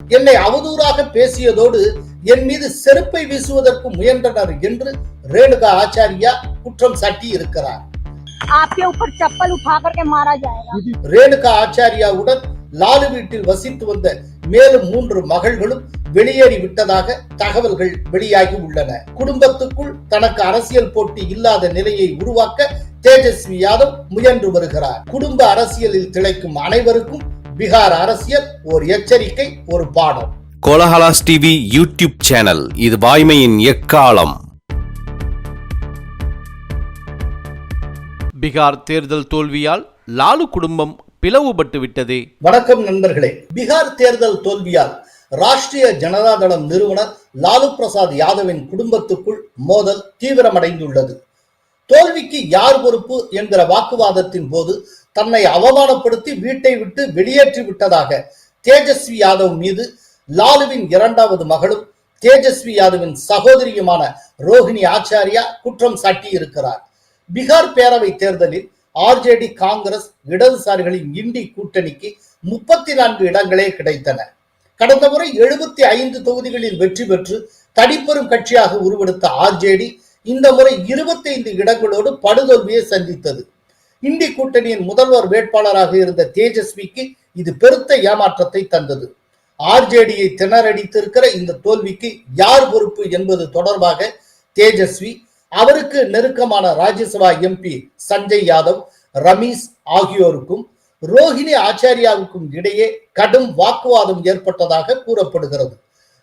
என்னை அவதூறாக பேசியதோடு என் மீது செருப்பை வீசுவதற்கு முயன்றனர் என்று ரேணுகா ஆச்சாரியா குற்றம் சாட்டி இருக்கிறார் ரேணுகா ஆச்சாரியாவுடன் லாலு வீட்டில் வசித்து வந்த மேலும் மூன்று மகள்களும் வெளியேறி விட்டதாக தகவல்கள் வெளியாகி உள்ளன. குடும்பத்துக்குள் தனக்கு அரசியல் போட்டி இல்லாத நிலையை உருவாக்க தேஜஸ்வி யாதவ் முயன்று வருகிறார். குடும்ப அரசியலில் திளைக்கும் அனைவருக்கும் பீகார் அரசியல் ஒரு எச்சரிக்கை ஒரு பாடம். கோலஹலாஸ் டிவி யூடியூப் சேனல் இது வாய்மையின் எக்காலம். பீகார் தேர்தல் தோல்வியால் லாலு குடும்பம் பிளவுபட்டு விட்டதே. வணக்கம் நண்பர்களே பீகார் தேர்தல் தோல்வியால் ராஷ்டிரிய ஜனதாதளம் நிறுவனர் லாலு பிரசாத் யாதவின் குடும்பத்துக்குள் மோதல் தீவிரமடைந்துள்ளது. தோல்விக்கு யார் பொறுப்பு என்கிற வாக்குவாதத்தின் போது தன்னை அவமானப்படுத்தி வீட்டை விட்டு வெளியேற்றி விட்டதாக தேஜஸ்வி யாதவ் மீது லாலுவின் இரண்டாவது மகளும் தேஜஸ்வி யாதவின் சகோதரியுமான ரோஹிணி ஆச்சாரியா குற்றம் சாட்டியிருக்கிறார். பீகார் பேரவை தேர்தலில் ஆர்ஜேடி காங்கிரஸ் இடதுசாரிகளின் இண்டி கூட்டணிக்கு முப்பத்தி நான்கு இடங்களே கிடைத்தன. கடந்த முறை எழுபத்தி ஐந்து தொகுதிகளில் வெற்றி பெற்று தனிப்பெரும் கட்சியாக உருவெடுத்த ஆர்ஜேடி இந்த முறை இருபத்தைந்து இடங்களோடு படுதோல்வியை சந்தித்தது. இந்தி கூட்டணியின் முதல்வர் வேட்பாளராக இருந்த தேஜஸ்விக்கு இது பெருத்த ஏமாற்றத்தை தந்தது. ஆர்ஜேடியை திணறடித்திருக்கிற இந்த தோல்விக்கு யார் பொறுப்பு என்பது தொடர்பாக தேஜஸ்வி அவருக்கு நெருக்கமான ராஜ்யசபா எம்பி சஞ்சய் யாதவ் ரமீஷ் ஆகியோருக்கும் ரோஹிணி ஆச்சாரியாவுக்கும் இடையே கடும் வாக்குவாதம் ஏற்பட்டதாக கூறப்படுகிறது.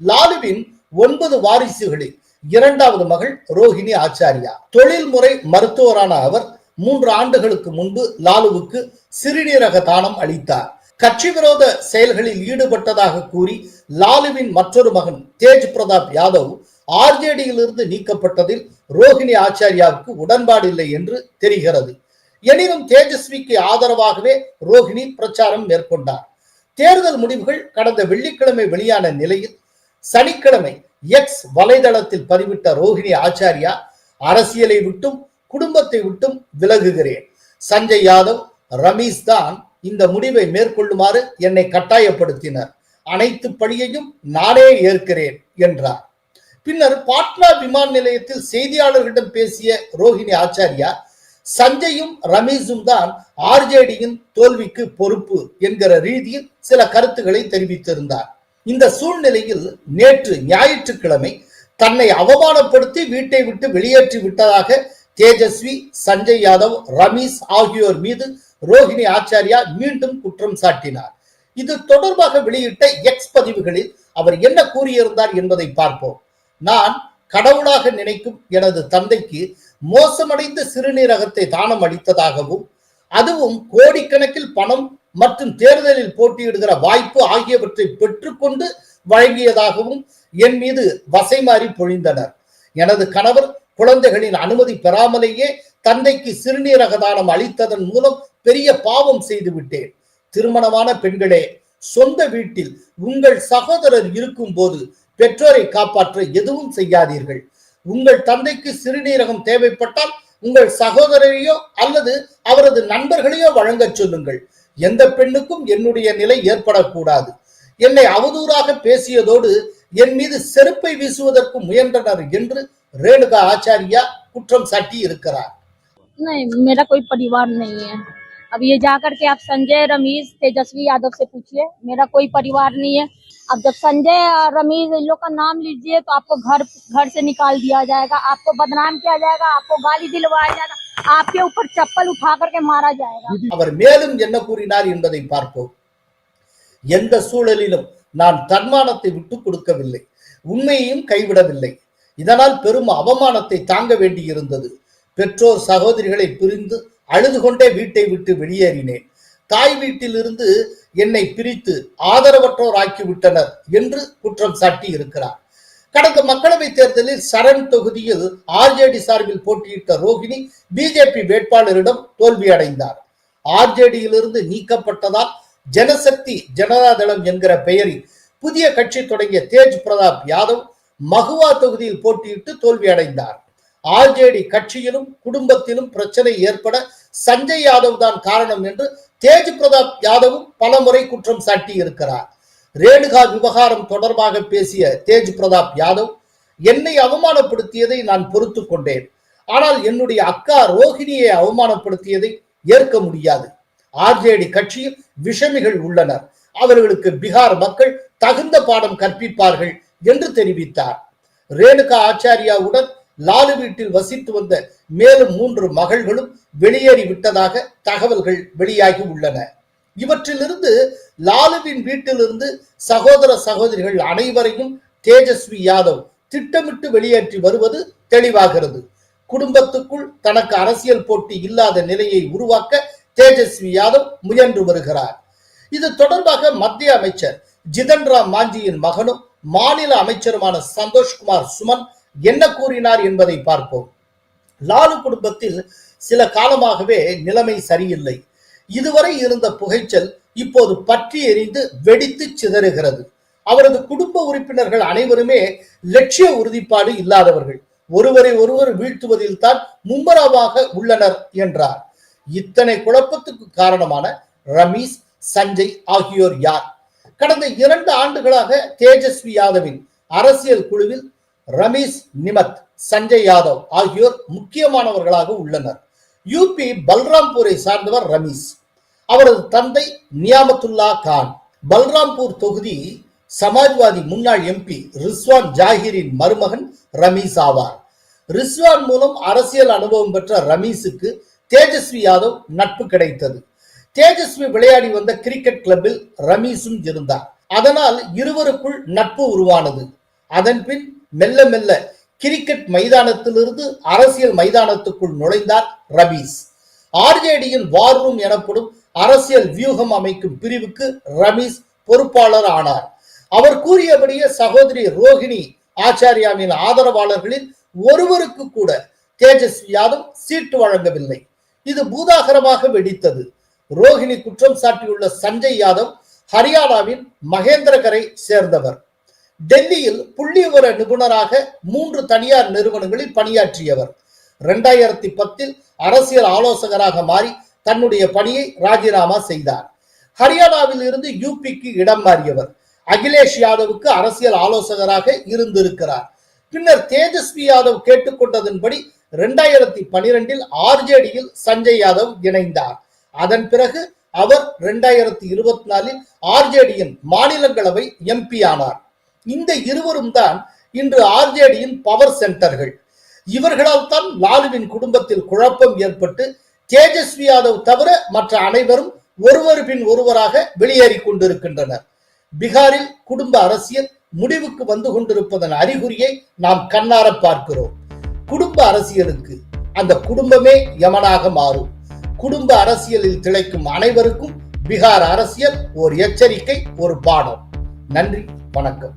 லாலுவின் ஒன்பது வாரிசுகளில் இரண்டாவது மகள் ரோஹிணி ஆச்சாரியா. தொழில்முறை மருத்துவரான அவர் மூன்று ஆண்டுகளுக்கு முன்பு லாலுவுக்கு சிறுநீரக தானம் அளித்தார். கட்சி விரோத செயல்களில் ஈடுபட்டதாக கூறி லாலுவின் மற்றொரு மகன் தேஜ் பிரதாப் யாதவ் ஆர்ஜேடியிலிருந்து நீக்கப்பட்டதில் ரோஹிணி ஆச்சாரியாவுக்கு உடன்பாடு இல்லை என்று தெரிகிறது. எனினும் தேஜஸ்விக்கு ஆதரவாகவே ரோஹிணி பிரச்சாரம் மேற்கொண்டார். தேர்தல் முடிவுகள் கடந்த வெள்ளிக்கிழமை வெளியான நிலையில் சனிக்கிழமை எக்ஸ் வலைதளத்தில் பதிவிட்ட ரோஹிணி ஆச்சாரியா அரசியலை விட்டும் குடும்பத்தை விட்டும் விலகுகிறேன். சஞ்சய் யாதவ் ரமீஷ் தான் இந்த முடிவை மேற்கொள்ளுமாறு என்னை கட்டாயப்படுத்தினர். அனைத்து பழியையும் நானே ஏற்கிறேன் என்றார். பின்னர் பாட்னா விமான நிலையத்தில் செய்தியாளர்களிடம் பேசிய ரோஹிணி ஆச்சாரியா சஞ்சயும் ரமேஷும் தான் ஆர்ஜேடியின் தோல்விக்கு பொறுப்பு என்கிற ரீதியில் சில கருத்துக்களை தெரிவித்திருந்தார். இந்த சூழ்நிலையில் நேற்று ஞாயிற்றுக்கிழமை தன்னை அவமானப்படுத்தி வீட்டை விட்டு வெளியேற்றி விட்டதாக தேஜஸ்வி சஞ்சய் யாதவ் ரமீஸ் ஆகியோர் மீது ரோஹிணி ஆச்சாரியா மீண்டும் குற்றம் சாட்டினார். இது தொடர்பாக வெளியிட்ட எக்ஸ் பதிவுகளில் அவர் என்ன கூறியிருந்தார் என்பதை பார்ப்போம். நான் கடவுளாக நினைக்கும் எனது தந்தைக்கு மோசமடைந்த சிறுநீரகத்தை தானம் அளித்ததாகவும் அதுவும் கோடிக்கணக்கில் பணம் மற்றும் தேர்தலில் போட்டியிடுகிற வாய்ப்பு ஆகியவற்றை பெற்றுக்கொண்டு வழங்கியதாகவும் என் மீது வசைமாறி பொழிந்தனர். எனது கணவர் குழந்தைகளின் அனுமதி பெறாமலேயே தந்தைக்கு சிறுநீரக தானம் அளித்ததன் மூலம் பெரிய பாவம் செய்து விட்டேன். திருமணமான பெண்களே சொந்த வீட்டில் உங்கள் சகோதரர் இருக்கும் போது பெற்றோரை காப்பாற்ற எதுவும் செய்யாதீர்கள். உங்கள் தந்தைக்கு சிறுநீரகம் தேவைப்பட்டால் உங்கள் சகோதரரையோ அல்லது அவரது நண்பர்களையோ வழங்கச் சொல்லுங்கள் எந்த பெண்ணுக்கும் என்னுடைய நிலை ஏற்படக்கூடாது என்னை அவதூறாக பேசியதோடு என் மீது செருப்பை வீசுவதற்கு முயன்றனர் என்று ரேணுகா ஆச்சாரியா குற்றம் சாட்டி இருக்கிறார் नहीं मेरा कोई परिवार नहीं है अब ये जाकर के आप संजय रमीज तेजस्वी यादव से पूछिए मेरा कोई परिवार नहीं है अब जब संजय और रमीज इन लोग का नाम लीजिए तो आपको घर घर से निकाल दिया जाएगा आपको बदनाम किया जाएगा आपको गाली दिलवाया जाएगा आपके ऊपर चप्पल उठा करके मारा जाएगा அவர் மேலும் என்ன கூறினார் என்பதை பார்ப்போம் எந்த சூழலிலும் நான் தன்மானத்தை விட்டு கொடுக்கவில்லை உண்மையையும் கைவிடவில்லை இதனால் பெரும் அவமானத்தை தாங்க வேண்டியிருந்தது பெற்றோர் சகோதரிகளை பிரிந்து அழுது கொண்டே வீட்டை விட்டு வெளியேறினேன் தாய் வீட்டிலிருந்து என்னை பிரித்து ஆதரவற்றோர் ஆக்கி விட்டனர் என்று குற்றம் சாட்டி இருக்கிறார். கடந்த மக்களவை தேர்தலில் சரண் தொகுதியில் ஆர்ஜேடி சார்பில் போட்டியிட்ட ரோஹிணி பிஜேபி வேட்பாளரிடம் தோல்வியடைந்தார். ஆர்ஜேடியிலிருந்து நீக்கப்பட்டதால் ஜனசக்தி ஜனதாதளம் என்கிற பெயரில் புதிய கட்சி தொடங்கிய தேஜ் பிரதாப் யாதவ் மகுவா தொகுதியில் போட்டியிட்டு தோல்வியடைந்தார். ஆர்ஜேடி கட்சியிலும் குடும்பத்திலும் பிரச்சனை ஏற்பட சஞ்சய் யாதவ் தான் காரணம் என்று தேஜ் பிரதாப் யாதவும் பலமுறை குற்றம் சாட்டி இருக்கிறார். ரேணுகா விவகாரம் தொடர்பாக பேசிய தேஜ் பிரதாப் யாதவ் என்னை அவமானப்படுத்தியதை நான் பொறுத்து கொண்டேன். ஆனால் என்னுடைய அக்கா ரோஹிணியை அவமானப்படுத்தியதை ஏற்க முடியாது. ஆர்ஜேடி கட்சியில் விஷமிகள் உள்ளனர். அவர்களுக்கு பீகார் மக்கள் தகுந்த பாடம் கற்பிப்பார்கள் என்று தெரிவித்தார். ரேணுகா ஆச்சாரியாவுடன் லாலு வீட்டில் வசித்து வந்த மேலும் மூன்று மகள்களும் வெளியேறி விட்டதாக தகவல்கள் வெளியாகி உள்ளன. இவற்றிலிருந்து லாலுவின் வீட்டிலிருந்து சகோதர சகோதரிகள் அனைவரையும் தேஜஸ்வி யாதவ் திட்டமிட்டு வெளியேற்றி வருவது தெளிவாகிறது. குடும்பத்துக்குள் தனக்கு அரசியல் போட்டி இல்லாத நிலையை உருவாக்க தேஜஸ்வி யாதவ் முயன்று வருகிறார். இது தொடர்பாக மத்திய அமைச்சர் ஜிதன் ராம் மாஞ்சியின் மகனும் மாநில அமைச்சருமான சந்தோஷ்குமார் சுமன் என்ன கூறினார் என்பதை பார்ப்போம். லாலு குடும்பத்தில் சில காலமாகவே நிலைமை சரியில்லை. இதுவரை இருந்த புகைச்சல் இப்போது பற்றி எரிந்து வெடித்து சிதறுகிறது. அவரது குடும்ப உறுப்பினர்கள் அனைவருமே லட்சிய உறுதிப்பாடு இல்லாதவர்கள். ஒருவரை ஒருவர் வீழ்த்துவதில் தான் மும்மரமாக உள்ளனர் என்றார். இத்தனை குழப்பத்துக்கு காரணமான ரமீஷ் சஞ்சய் ஆகியோர் யார்? கடந்த இரண்டு ஆண்டுகளாக தேஜஸ்வி யாதவின் அரசியல் குழுவில் ரமீஷ் நிமத் சஞ்சய் யாதவ் ஆகியோர் முக்கியமானவர்களாக உள்ளனர். யூபி பல்ராம்பூரை சார்ந்தவர் ரமீஷ். அவரது தந்தை நியாமத்துல்லா கான். பல்ராம்பூர் தொகுதி சமாஜ்வாதி முன்னாள் எம்பி ரிஸ்வான் ஜாகிரின் மருமகன் ரமீஸ் ஆவார். ரிஸ்வான் மூலம் அரசியல் அனுபவம் பெற்ற ரமீஸுக்கு தேஜஸ்வி யாதவ் நட்பு கிடைத்தது. தேஜஸ்வி விளையாடி வந்த கிரிக்கெட் கிளப்பில் ரமீஸும் இருந்தார். அதனால் இருவருக்குள் நட்பு உருவானது. அதன் பின் மெல்ல மெல்ல கிரிக்கெட் மைதானத்திலிருந்து அரசியல் மைதானத்துக்குள் நுழைந்தார் ரபீஸ். ஆர்ஜேடியின் வார் ரூம் எனப்படும் அரசியல் வியூகம் அமைக்கும் பிரிவுக்கு ரமீஸ் பொறுப்பாளர் ஆனார். அவர் கூறியபடியே சகோதரி ரோஹிணி ஆச்சாரியாவின் ஆதரவாளர்களில் ஒருவருக்கு கூட தேஜஸ்வி யாதவ் சீட்டு வழங்கவில்லை. இது பூதாகரமாக வெடித்தது. ரோஹிணி குற்றம் சாட்டியுள்ள சஞ்சய் யாதவ் ஹரியானாவின் மகேந்திரகரை சேர்ந்தவர். டெல்லியில் புள்ளிவிவர நிபுணராக மூன்று தனியார் நிறுவனங்களில் பணியாற்றியவர். இரண்டாயிரத்தி பத்தில் அரசியல் ஆலோசகராக மாறி தன்னுடைய பணியை ராஜினாமா செய்தார். ஹரியானாவில் இருந்து யூபிக்கு இடம் மாறியவர். அகிலேஷ் யாதவுக்கு அரசியல் ஆலோசகராக இருந்திருக்கிறார். பின்னர் தேஜஸ்வி யாதவ் கேட்டுக்கொண்டதன்படி இரண்டாயிரத்தி பனிரெண்டில் ஆர்ஜேடியில் சஞ்சய் யாதவ் இணைந்தார். அதன் பிறகு அவர் இரண்டாயிரத்தி இருபத்தி நாலில் ஆர்ஜேடியின் மாநிலங்களவை எம்பி ஆனார். இந்த இருவரும் தான் இன்று ஆர்ஜேடியின் பவர் சென்டர்கள் இவர்களால் தான் லாலுவின் குடும்பத்தில் குழப்பம் ஏற்பட்டு தேஜஸ்வி யாதவ் தவிர மற்ற அனைவரும் ஒருவர் பின் ஒருவராக வெளியேறி கொண்டிருக்கின்றனர். பீகாரில் குடும்ப அரசியல் முடிவுக்கு வந்து கொண்டிருப்பதன் அறிகுறியை நாம் கண்ணார பார்க்கிறோம். குடும்ப அரசியலுக்கு அந்த குடும்பமே யமனாக மாறும். குடும்ப அரசியலில் திளைக்கும் அனைவருக்கும் பீகார் அரசியல் ஒரு எச்சரிக்கை ஒரு பாடம். நன்றி வணக்கம்.